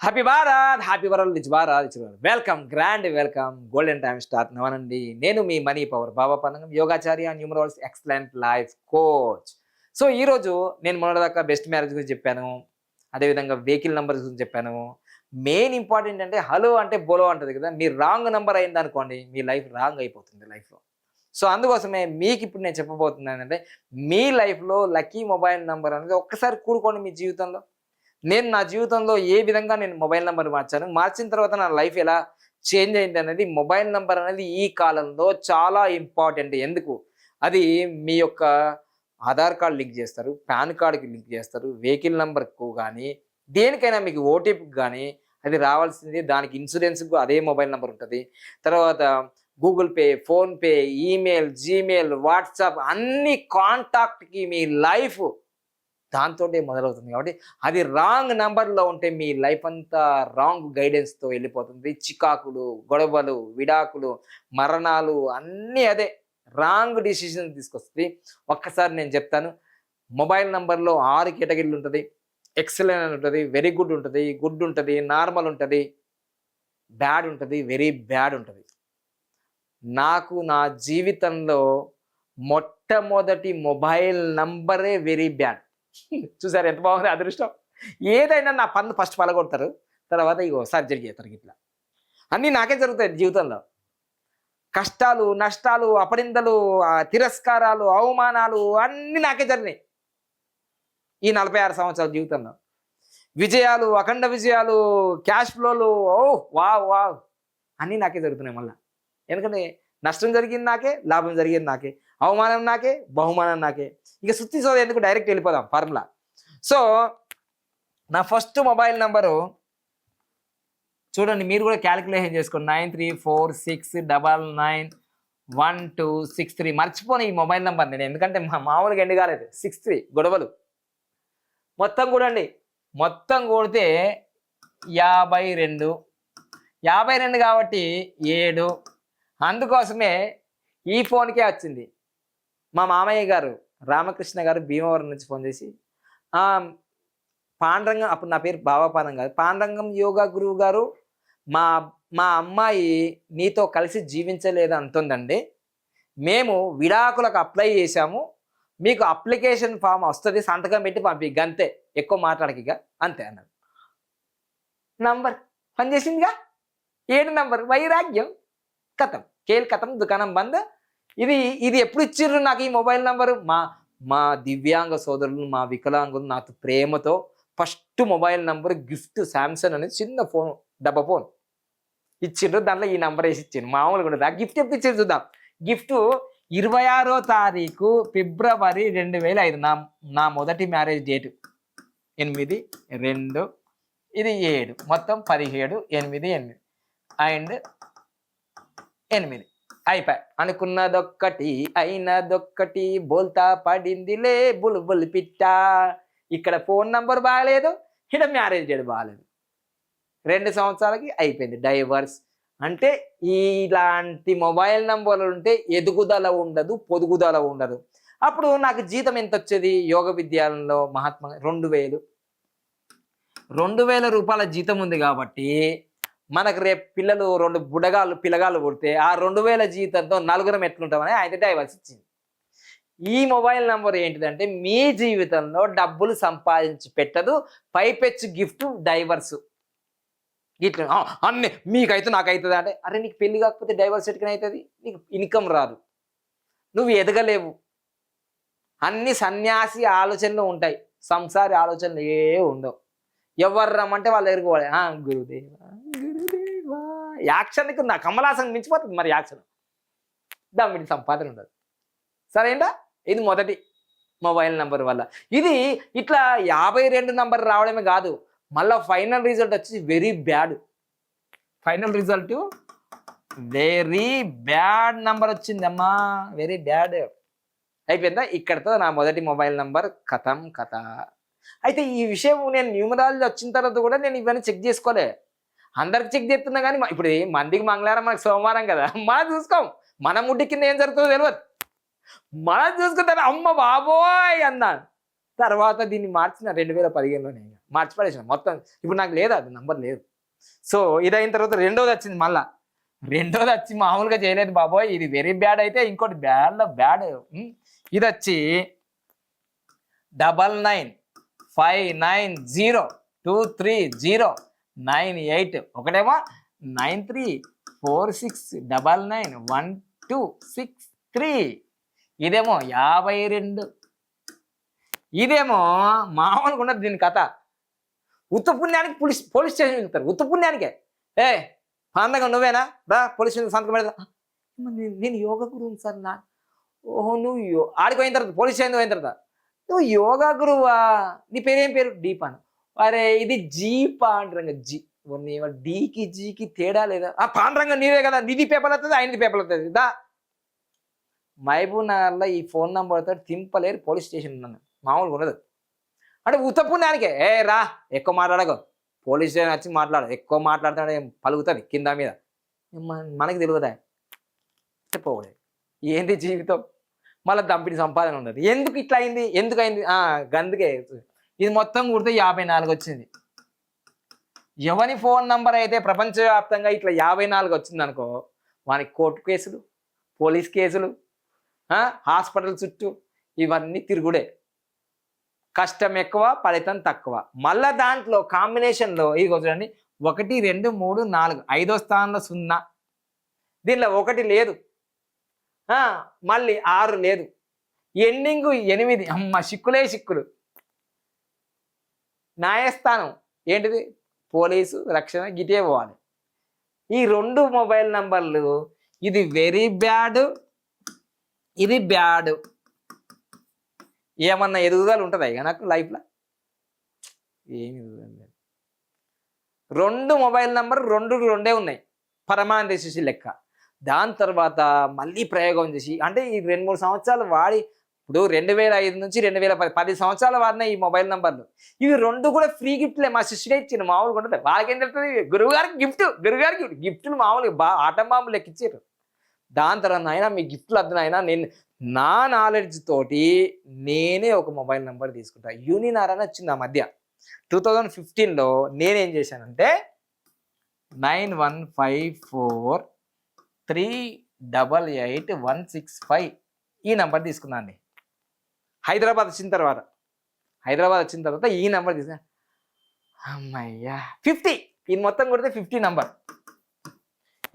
Happy Bharat happy world rich Bharat rich Bharat welcome grand welcome golden time start నవనండి నేను మీ money power బాబా పన్నంగం యోగాచార్య numerals excellent life coach so ఈరోజు నేను మొన్నటిదాకా బెస్ట్ మ్యారేజ్ గురించి చెప్పాను అదేవిధంగా వెహికల్ నెంబర్స్ గురించి చెప్పాను. మెయిన్ ఇంపార్టెంట్ అంటే హలో అంటే బోలో అంటది కదా మీ రాంగ్ నెంబర్ అయింది అనుకోండి మీ లైఫ్ రాంగ్ అయిపోతుంది లైఫ్లో సో అందుకోసమే మీకు ఇప్పుడు నేను చెప్పబోతున్నాను అంటే మీ లైఫ్లో లక్కీ మొబైల్ నెంబర్ అనేది ఒక్కసారి కూడుకోండి మీ జీవితంలో. నేను నా జీవితంలో ఏ విధంగా నేను మొబైల్ నెంబర్ మార్చాను మార్చిన తర్వాత నా లైఫ్ ఎలా చేంజ్ అయింది అనేది మొబైల్ నెంబర్ అనేది ఈ కాలంలో చాలా ఇంపార్టెంట్. ఎందుకు? అది మీ యొక్క ఆధార్ కార్డ్ లింక్ చేస్తారు పాన్ కార్డ్కి లింక్ చేస్తారు వెహికల్ నెంబర్కు కానీ దేనికైనా మీకు ఓటీపీకి కానీ అది రావాల్సింది. దానికి ఇన్సూరెన్స్కు అదే మొబైల్ నెంబర్ ఉంటుంది. తర్వాత Google Pay PhonePe email Gmail WhatsApp అన్ని కాంటాక్ట్కి మీ లైఫ్ దాంతో మొదలవుతుంది. కాబట్టి అది రాంగ్ నెంబర్లో ఉంటే మీ లైఫ్ అంతా రాంగ్ గైడెన్స్తో వెళ్ళిపోతుంది. చికాకులు గొడవలు విడాకులు మరణాలు అన్నీ అదే రాంగ్ డిసిషన్ తీసుకొస్తుంది. ఒక్కసారి నేను చెప్తాను. మొబైల్ నంబర్లో ఆరు కేటగిరీలు ఉంటుంది. ఎక్సలెంట్ ఉంటుంది వెరీ గుడ్ ఉంటుంది గుడ్ ఉంటుంది నార్మల్ ఉంటుంది బ్యాడ్ ఉంటుంది వెరీ బ్యాడ్ ఉంటుంది. నాకు నా జీవితంలో మొట్టమొదటి మొబైల్ నంబరే వెరీ బ్యాడ్. చూసారు ఎంత బాగుంది అదృష్టం? ఏదైనా నా పన్ను ఫస్ట్ పలగొడతారు తర్వాత ఇగో సర్జరీ చేస్తారు ఇట్లా. అన్నీ నాకే జరుగుతాయి జీవితంలో. కష్టాలు నష్టాలు అపనిందలు తిరస్కారాలు అవమానాలు అన్నీ నాకే జరిగినాయి. ఈ నలభై ఆరు సంవత్సరాల జీవితంలో. విజయాలు అఖండ విజయాలు క్యాష్ ఫ్లోలు ఓ వా వా అన్నీ నాకే జరుగుతున్నాయి మళ్ళీ. ఎందుకంటే నష్టం జరిగింది నాకే లాభం జరిగింది నాకే. అవమానం నాకే బహుమానం నాకే. ఇక సుత్తి సోద ఎందుకు డైరెక్ట్ వెళ్ళిపోదాం ఫార్ములా సో నా ఫస్ట్ మొబైల్ నంబరు చూడండి మీరు కూడా క్యాలిక్యులేషన్ చేసుకోండి. Nine three four six double nine one two six three మర్చిపోను ఈ మొబైల్ నెంబర్ నేను ఎందుకంటే మా మామూలుగా ఎండు కాలేదు. సిక్స్ త్రీ గొడవలు. మొత్తం కూడండి. మొత్తం కూడితే యాభై రెండు. యాభై రెండు కాబట్టి ఏడు. అందుకోసమే ఈ ఫోన్కే వచ్చింది. మా మామయ్య గారు రామకృష్ణ గారు భీమవరం నుంచి ఫోన్ చేసి పాండరంగం అప్పుడు నా పేరు బాబాపాదం కాదు పాండరంగం యోగా గురువు గారు మా మా అమ్మాయి నీతో కలిసి జీవించలేదు అంటుందండి. మేము విడాకులకు అప్లై చేశాము. మీకు అప్లికేషన్ ఫామ్ వస్తుంది సంతకం పెట్టి పంపి గంతే ఎక్కువ మాట్లాడకిగా అంతే అన్నాడు. నంబర్ పనిచేసిందిగా ఏడు నంబర్ వైరాగ్యం కథం కేల్ కథం దుకాణం బంద్ ఇది ఇది ఎప్పుడు ఇచ్చిర్రు నాకు ఈ మొబైల్ నంబరు? మా మా దివ్యాంగ సోదరులు మా వికలాంగులు నాకు ప్రేమతో first mobile number gift Samsung అనేది చిన్న ఫోన్ డబ్బా ఫోన్. ఇచ్చిండ్రు దాంట్లో ఈ నంబర్ వేసి ఇచ్చిండ్రు మామూలుగా ఉండదు ఆ గిఫ్ట్ ఎప్పుడు ఇచ్చిండ్రు చూద్దాం. గిఫ్ట్ ఇరవై ఆరో తారీఖు ఫిబ్రవరి రెండు వేల ఐదు నా నా మొదటి మ్యారేజ్ డేట్. ఎనిమిది రెండు ఇది ఏడు. మొత్తం పదిహేడు ఎనిమిది ఎనిమిది. అండ్ ఎనిమిది. అయిపోయి అనుకున్నదొక్కటి అయినదొక్కటి బోల్తా పడిందిలే బుల్బుల్ పిట్ట. ఇక్కడ ఫోన్ నంబర్ బాగాలేదు ఇక్కడ మ్యారేజ్ డేట్ బాగాలేదు రెండు సంవత్సరాలకి అయిపోయింది డైవర్స్. అంటే ఇలాంటి మొబైల్ నంబర్లు ఉంటే ఎదుగుదల ఉండదు పొదుగుదల ఉండదు. అప్పుడు నాకు జీతం ఎంత వచ్చేది యోగ విద్యాలయంలో మహాత్మా రెండు వేలు. రెండు వేల రూపాయల జీతం ఉంది కాబట్టి మనకు రేపు పిల్లలు రెండు బుడగాలు పిల్లగాలు పుడితే ఆ రెండు వేల జీవితంతో నలుగురం ఎట్లుంటామని ఆయన డైవర్స్ ఇచ్చింది ఈ మొబైల్ నంబర్ ఏంటిదంటే మీ జీవితంలో డబ్బులు సంపాదించి పెట్టదు పైపెచ్చు గిఫ్ట్ డైవర్స్ ఇట్లా అన్నీ మీకైతే నాకైతుంది? అంటే అరే నీకు పెళ్ళి కాకపోతే డైవర్స్ ఎట్టుకుని అవుతుంది నీకు ఇన్కమ్ రాదు. నువ్వు ఎదగలేవు. అన్ని సన్యాసి ఆలోచనలు ఉంటాయి సంసారి ఆలోచనలు ఏ ఉండవు. ఎవరు రమ్మంటే వాళ్ళ దగ్గరికి పోవాలి. గురుదేవా యాక్షన్కి నా కమలాసన్ మించిపోతుంది మరి యాక్షన్. దాని సంపాదన ఉండదు. సరేనా ఇది మొదటి మొబైల్ నంబర్ వల్ల. ఇది ఇట్లా యాభై రెండు నంబర్ రావడమే కాదు మళ్ళీ ఫైనల్ రిజల్ట్ వచ్చి very bad. Final result? Very bad number వచ్చిందమ్మా. Very bad. అయిపోయిందా? ఇక్కడతో నా మొదటి మొబైల్ నంబర్ కథం కథ. అయితే ఈ విషయం నేను న్యూమరాలజీ వచ్చిన తర్వాత కూడా నేను ఇవన్నీ చెక్ చేసుకోలే. అందరికి చెక్ చేస్తున్నా కానీ ఇప్పుడు మందికి మంగళవారం మనకు సోమవారం కదా. మనం చూసుకోం. మన ముడ్డి కింద ఏం జరుగుతుందో తెలియదు మనం చూసుకుంటాను అమ్మ బాబోయ్ అన్నాను. తర్వాత దీన్ని మార్చిన రెండు వేల పదిహేనులోనే మార్చి పడేసిన మొత్తం. ఇప్పుడు నాకు లేదు అది నంబర్ లేదు. సో ఇది అయిన తర్వాత రెండోది వచ్చింది మళ్ళా. రెండోది వచ్చి మామూలుగా చేయలేదు బాబోయ్. ఇది వెరీ బ్యాడ్ అయితే ఇంకోటి బ్యాడ్లో బ్యాడ్ ఇది వచ్చి double nine five nine zero two three zero nine eight ఒకటేమో nine three four six double nine one two six three. ఇదేమో యాభై రెండు. ఇదేమో మామూలుగా ఉన్నది దీని కథ. ఉత్తపుణ్యానికి పోలీస్ పోలీస్ స్టేషన్ వెళ్తారు. ఉత్తపుణ్యానికే. ఏ పండగ నువ్వేనా? రా పోలీస్ స్టేషన్ సంతకం పెడతా నేను- యోగ యోగా గురువు సార్ నా. ఓహో నువ్వు ఆడికి పోయిన తర్వాత పోలీస్ స్టేషన్ పోయిన తర్వాత. నువ్వు యోగా గురువా? నీ పేరేం పేరు? డీప్ అని అరే ఇది జీ అంటారు జీ కొన్ని డీకి జీకి తేడా లేదా? ఆ పాండ్రంగా నీవే కదా. నిధి పేపర్ అవుతుంది ఆయనది పేపర్ అవుతుంది దా. మహబూబ్ నగర్లో ఈ ఫోన్ నెంబర్ తోటి తింపలేరు పోలీస్ స్టేషన్ ఉన్నాను మామూలుగా ఉండదు. అంటే ఉత్తపుణ్యానికే. ఏ రా ఎక్కువ మాట్లాడకు. పోలీస్ స్టేషన్ వచ్చి మాట్లాడు. ఎక్కువ మాట్లాడుతాడే పలుకుతుంది కింద మీద. మనకి తెలియదా? చెప్పకూడదు ఏంది జీవితం? మళ్ళీ దంపిడి సంపాదన ఉండదు. ఎందుకు ఇట్లా అయింది? ఎందుకు అయింది? ఆ, గందుకే ఇది మొత్తం కుడితే యాభై నాలుగు వచ్చింది. ఎవని ఫోన్ నంబర్ అయితే ప్రపంచవ్యాప్తంగా ఇట్లా యాభై నాలుగు వచ్చిందనుకో వానికి కోర్టు కేసులు పోలీస్ కేసులు హాస్పిటల్ చుట్టూ ఇవన్నీ తిరుగుడే. కష్టం ఎక్కువ ఫలితం తక్కువ. మళ్ళా దాంట్లో కాంబినేషన్లో ఇది చూడండి ఒకటి రెండు మూడు నాలుగు ఐదో స్థానంలో సున్నా. దీనిలో ఒకటి లేదు. మళ్ళీ ఆరు లేదు. ఎండింగ్ ఎనిమిది. అమ్మ సిక్కులే సిక్కులు. న్యాయస్థానం. ఏంటిది? పోలీసు రక్షణ గిటే పోవాలి. ఈ రెండు మొబైల్ నంబర్లు ఇది వెరీ బ్యాడ్ ఇది బ్యాడ్. ఏమన్నా ఎదుగుదల ఉంటుందా ఇక నాకు లైఫ్లో? ఏమి ఎదుగుదల లేదు. రెండు మొబైల్ నంబర్ రెండు రెండే ఉన్నాయి. పరమాన్ శిశు లెక్క. దాని తర్వాత మళ్ళీ ప్రయోగం చేసి అంటే ఈ రెండు మూడు సంవత్సరాలు వాడి ఇప్పుడు రెండు వేల ఐదు నుంచి రెండు వేల పది పది సంవత్సరాల వారిన ఈ మొబైల్ నంబర్లు. ఇవి రెండు కూడా ఫ్రీ గిఫ్ట్లే. మా శిష్యుడే ఇచ్చిన మామూలుగా ఉంటుంది వాళ్ళకేం తెలుస్తుంది? గురువు గారికి గిఫ్ట్ గురువుగారికి గిఫ్ట్ గిఫ్ట్లు మామూలుగా బా ఆటం బాంబులు లెక్కిచ్చారు. దాని తర్వాత నాయన మీ గిఫ్ట్లు వద్దు నాయన నేను నా నాలెడ్జ్ తోటి నేనే ఒక మొబైల్ నెంబర్ తీసుకుంటా. యూనినార్ అని వచ్చింది ఆ మధ్య. టూ థౌజండ్ ఫిఫ్టీన్లో నేనేం చేశానంటే nine one five four three double eight one six five ఈ నెంబర్ తీసుకున్నాను హైదరాబాద్ వచ్చిన తర్వాత హైదరాబాద్ వచ్చిన తర్వాత ఈ నెంబర్ తీసుకున్నా అమ్మయ్యా ఫిఫ్టీ ఇది మొత్తం కొడితే ఫిఫ్టీ నెంబర్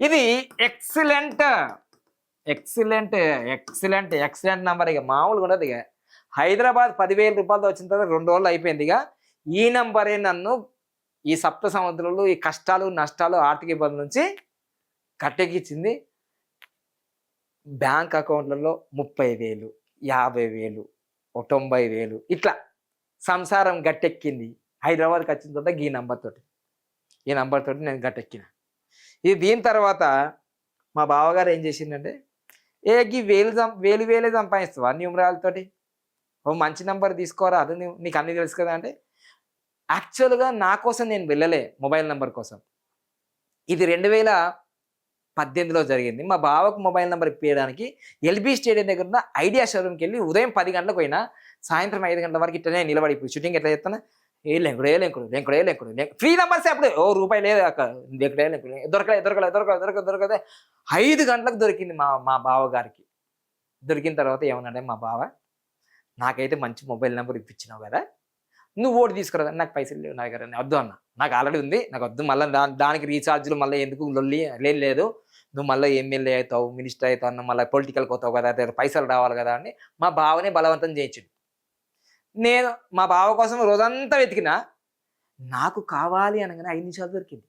ఇది excellent excellent excellent excellent number ఇక మామూలుగా ఉండదు ఇక. హైదరాబాద్ పదివేల రూపాయలతో వచ్చిన తర్వాత రెండు రోజులు అయిపోయింది ఇక. ఈ నంబరే నన్ను ఈ సప్త సముద్రంలో ఈ కష్టాలు నష్టాలు ఆర్థిక ఇబ్బందుల నుంచి కట్టెక్కించింది బ్యాంక్ అకౌంట్లలో ముప్పై వేలు యాభై వేలు. తొంభై వేలు. ఇట్లా సంసారం గట్టెక్కింది. హైదరాబాద్కి వచ్చిన తర్వాత ఈ నంబర్ తోటి. ఈ నంబర్ తోటి నేను గట్టెక్కిన. ఇది దీని తర్వాత మా బావగారు ఏం చేసిందంటే ఏ గీ వేలు వేలు వేలే సంపాదిస్తావా న్యూమరాలతోటి ఓ మంచి నంబర్ తీసుకోరా అది నీకు అన్ని తెలుసు కదా అంటే యాక్చువల్గా నా కోసం నేను వెళ్ళలే మొబైల్ నెంబర్ కోసం. ఇది రెండు వేల పద్దెనిమిదిలో జరిగింది. మా బావకు మొబైల్ నెంబర్ ఇప్పించడానికి ఎల్బీ స్టేడియం దగ్గర ఉన్న ఐడియా షోరూమ్కి వెళ్ళి ఉదయం పది గంటలకు పోయినా సాయంత్రం ఐదు గంటల వరకు ఇట్లనే నిలబడి ఇప్పుడు షూటింగ్ ఎట్లా చేస్తాను? ఏ లెంకుడు ఏ లెంకుడు లెంకుడు ఏ లెంకుడు ఫ్రీ నెంబర్స్ అప్పుడు. ఓ రూపాయి లేదు ఎక్కడే లెంకుడు దొరకలే దొరకలే దొరకలే దొరకలే దొరకదే ఐదు గంటలకు దొరికింది మా మా బావ గారికి దొరికిన తర్వాత ఏమన్నాడే మా బావ నాకైతే మంచి మొబైల్ నెంబర్ ఇప్పించినావు కదా. నువ్వు ఓటు తీసుకురా నాకు పైసలు లేవు నా దగ్గర నేను వద్దు అన్న. నాకు ఆల్రెడీ ఉంది. నాకు వద్దు మళ్ళీ దానికి రీఛార్జ్లు మళ్ళీ ఎందుకు లొల్లి? లేని లేదు. నువ్వు మళ్ళీ ఎమ్మెల్యే అవుతావు? మినిస్టర్ అవుతావు మళ్ళీ పొలిటికల్కి అవుతావు కదా? దగ్గర పైసలు రావాలి కదా? అని మా బావనే బలవంతం చేయించిండు. నేను మా బావ కోసం రోజంతా వెతికినా నాకు కావాలి అనగానే ఐదు నిమిషాలు దొరికింది.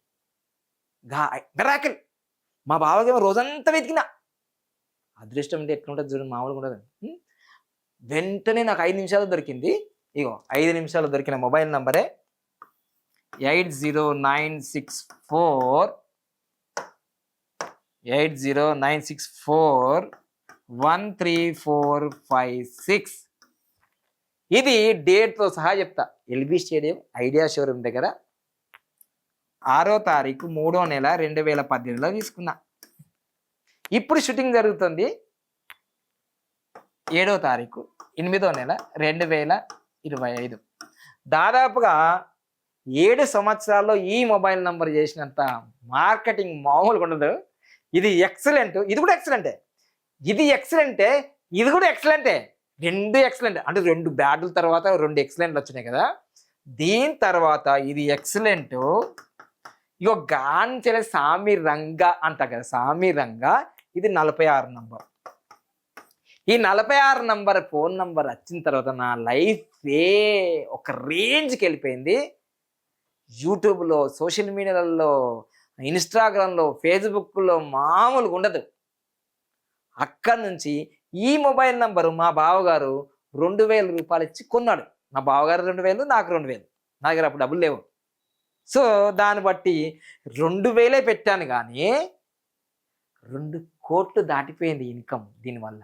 గా మా బావకేమో రోజంతా వెతికినా. అదృష్టం అంటే ఎట్లుంటుంది చూడండి మామూలుగా ఉండదు. వెంటనే నాకు ఐదు నిమిషాలు దొరికింది. ఇగో ఐదు నిమిషాలు దొరికిన mobile నంబరే eight zero nine six four eight zero nine six four one three four five six. ఇది డేట్తో సహా చెప్తా. ఎల్బీ స్టేడియం ఐడియా షోరూమ్ దగ్గర ఆరో తారీఖు మూడో నెల రెండు వేల పద్దెనిమిదిలో తీసుకున్నా. ఇప్పుడు షూటింగ్ జరుగుతుంది ఏడో తారీఖు ఎనిమిదో నెల రెండు వేల ఇరవై ఐదు. దాదాపుగా ఏడు సంవత్సరాల్లో ఈ మొబైల్ నంబర్ చేసినంత మార్కెటింగ్ మామూలుగా ఉండదు. ఇది ఎక్సలెంట్ ఇది కూడా ఎక్సలెంటే ఇది ఎక్సలెంటే ఇది కూడా ఎక్సలెంటే రెండు ఎక్సలెంట్ అంటే రెండు బ్యాడ్ల తర్వాత రెండు ఎక్సలెంట్లు వచ్చినాయి కదా. దీని తర్వాత ఇది ఎక్సలెంట్ ఇగో గాంచెల సామి రంగ అంట కదా సామి రంగ. ఇది నలభై ఆరు నంబర్ ఈ నలభై ఆరు నంబర్ ఫోన్ నంబర్ వచ్చిన తర్వాత నా లైఫ్ ఒక రేంజ్కి వెళ్ళిపోయింది. యూట్యూబ్లో సోషల్ మీడియాలలో ఇన్స్టాగ్రామ్లో ఫేస్బుక్లో మామూలుగా ఉండదు. అక్కడి నుంచి ఈ మొబైల్ నంబరు మా బావగారు రెండు వేల రూపాయలు ఇచ్చి కొన్నాడు. మా బావగారు రెండు వేలు నాకు రెండు వేలు. నా దగ్గర అప్పుడు డబ్బులు లేవు. సో దాన్ని బట్టి రెండు వేలే పెట్టాను కానీ రెండు కోట్లు దాటిపోయింది ఇన్కమ్ దీనివల్ల.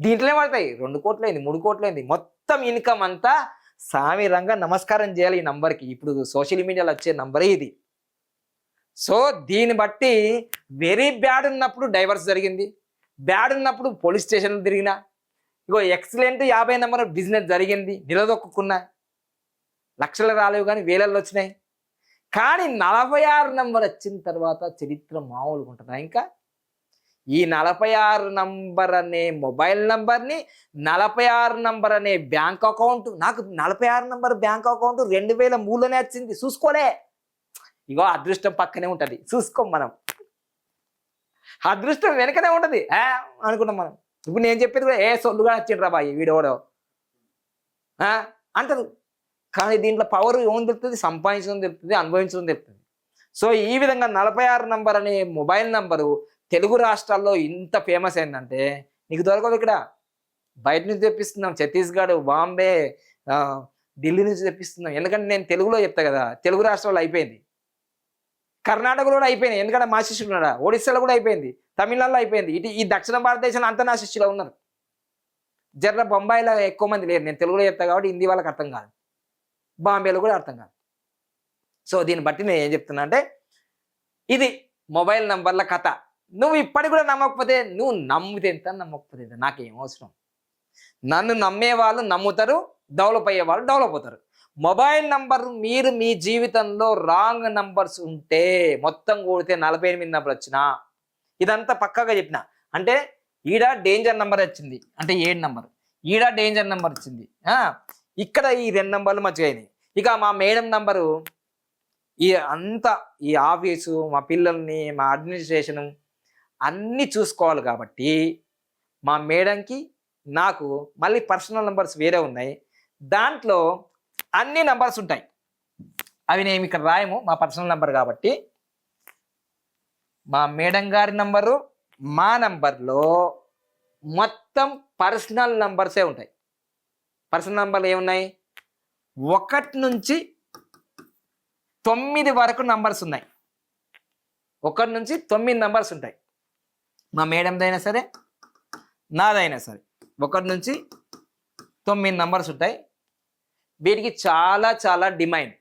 దీంట్లోనే పడతాయి. రెండు కోట్లు అయింది మూడు కోట్లు అయింది. మొత్తం ఇన్కమ్ అంతా సామి రంగా నమస్కారం చేయాలి ఈ నంబర్కి. ఇప్పుడు సోషల్ మీడియాలో వచ్చే నంబరే ఇది. సో దీన్ని బట్టి వెరీ బ్యాడ్ ఉన్నప్పుడు డైవర్స్ జరిగింది. బ్యాడ్ ఉన్నప్పుడు పోలీస్ స్టేషన్లు తిరిగినా. ఇగో ఎక్సలెంట్ యాభై నెంబర్ బిజినెస్ జరిగింది. నిలదొక్కున్నా లక్షలు రాలేవు కానీ వేలల్లో వచ్చినాయి. కానీ నలభై ఆరు నంబర్ వచ్చిన తర్వాత చరిత్ర మామూలుగా ఉంటుందా ఇంకా? ఈ నలభై ఆరు నంబర్ అనే మొబైల్ నంబర్ని నలభై ఆరు నంబర్ అనే బ్యాంక్ అకౌంట్ నాకు నలభై ఆరు నంబర్ బ్యాంక్ అకౌంట్ రెండు వేల మూడులోనే వచ్చింది. చూసుకోలే. ఇగో అదృష్టం పక్కనే ఉంటుంది. చూసుకోం మనం. అదృష్టం వెనకనే ఉంటుంది. ఏ అనుకుంటాం మనం. ఇప్పుడు నేను చెప్పేది కూడా ఏ సొల్లుగా వచ్చిండ్రా బాయ్ వీడోడో ఆ, అంటారు కానీ దీంట్లో పవర్ ఏమని తెలుస్తుంది? సంపాదించడం తెలుస్తుంది అనుభవించడం తెలుస్తుంది. సో ఈ విధంగా నలభై ఆరు నంబర్ అనే మొబైల్ నంబరు తెలుగు రాష్ట్రాల్లో ఇంత ఫేమస్ అయిందంటే నీకు దొరకదు ఇక్కడ? బయట నుంచి తెప్పిస్తున్నాం. ఛత్తీస్గఢ్ బాంబే ఢిల్లీ నుంచి తెప్పిస్తున్నాం. ఎందుకంటే నేను తెలుగులో చెప్తా కదా తెలుగు రాష్ట్రాల్లో అయిపోయింది. కర్ణాటకలో కూడా అయిపోయింది. ఎందుకంటే మా శిష్యులు ఉన్నారా ఒడిస్సాలో కూడా అయిపోయింది. తమిళనాడులో అయిపోయింది. ఇటు ఈ దక్షిణ భారతదేశంలో అంత నా శిష్యులు ఉన్నారు. జర్ర బొంబాయిలో ఎక్కువ మంది లేరు. నేను తెలుగులో చెప్తాను కాబట్టి హిందీ వాళ్ళకి అర్థం కాదు. బాంబేలో కూడా అర్థం కాదు. సో దీన్ని బట్టి నేను ఏం చెప్తున్నా అంటే ఇది మొబైల్ నంబర్ల కథ. నువ్వు ఇప్పటికి కూడా నమ్మకపోతే నువ్వు నమ్మితే ఎంత? నమ్మకపోతే ఎంత? నాకేం అవసరం? నన్ను నమ్మే వాళ్ళు నమ్ముతారు డెవలప్ అయ్యే వాళ్ళు డెవలప్ అవుతారు. మొబైల్ నంబర్ మీరు మీ జీవితంలో రాంగ్ నంబర్స్ ఉంటే మొత్తం కూడితే నలభై ఎనిమిది నంబర్ వచ్చినా? ఇదంతా పక్కగా చెప్పిన. అంటే ఈడ డేంజర్ నంబర్ వచ్చింది. అంటే ఏడు నంబర్. ఈడ డేంజర్ నంబర్ వచ్చింది. ఇక్కడ ఈ రెండు నంబర్లు మంచిగా అయినాయి. ఇక మా మేడం నంబరు ఈ అంతా ఈ ఆఫీసు మా పిల్లల్ని మా అడ్మినిస్ట్రేషను అన్నీ చూసుకోవాలి కాబట్టి మా మేడంకి నాకు మళ్ళీ పర్సనల్ నంబర్స్ వేరే ఉన్నాయి. దాంట్లో అన్ని నంబర్స్ ఉంటాయి. అవి నేను ఇక్కడ రాయము మా పర్సనల్ నంబర్ కాబట్టి. మా మేడం గారి నంబరు మా నంబర్లో మొత్తం పర్సనల్ నంబర్సే ఉంటాయి. పర్సనల్ నంబర్లు ఏమున్నాయి? ఒకటి నుంచి తొమ్మిది వరకు నంబర్స్ ఉన్నాయి. ఒకటి నుంచి తొమ్మిది నంబర్స్ ఉంటాయి. మా మేడందైనా సరే నాదైనా సరే. ఒకటి నుంచి తొమ్మిది నంబర్స్ ఉంటాయి. వీటికి చాలా చాలా డిమాండ్.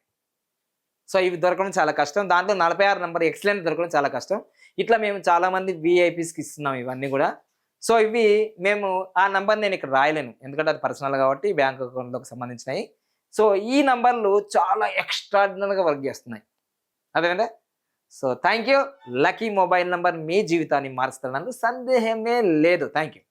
సో ఇవి దొరకడం చాలా కష్టం. దాంట్లో నలభై ఆరు నెంబర్ ఎక్సలెంట్ దొరకడం చాలా కష్టం. ఇట్లా మేము చాలామంది విఐపీస్కి ఇస్తున్నాం ఇవన్నీ కూడా. సో ఇవి మేము ఆ నంబర్ నేను ఇక్కడ రాయలేను. ఎందుకంటే అది పర్సనల్ కాబట్టి బ్యాంక్ అకౌంట్లకు సంబంధించినవి. సో ఈ నంబర్లు చాలా ఎక్స్ట్రాడినరీగా వర్క్ చేస్తున్నాయి. అదేంటే so thank you lucky mobile number మీ జీవితాన్ని మారుస్తున్నందుకు సందేహమే లేదు. Thank you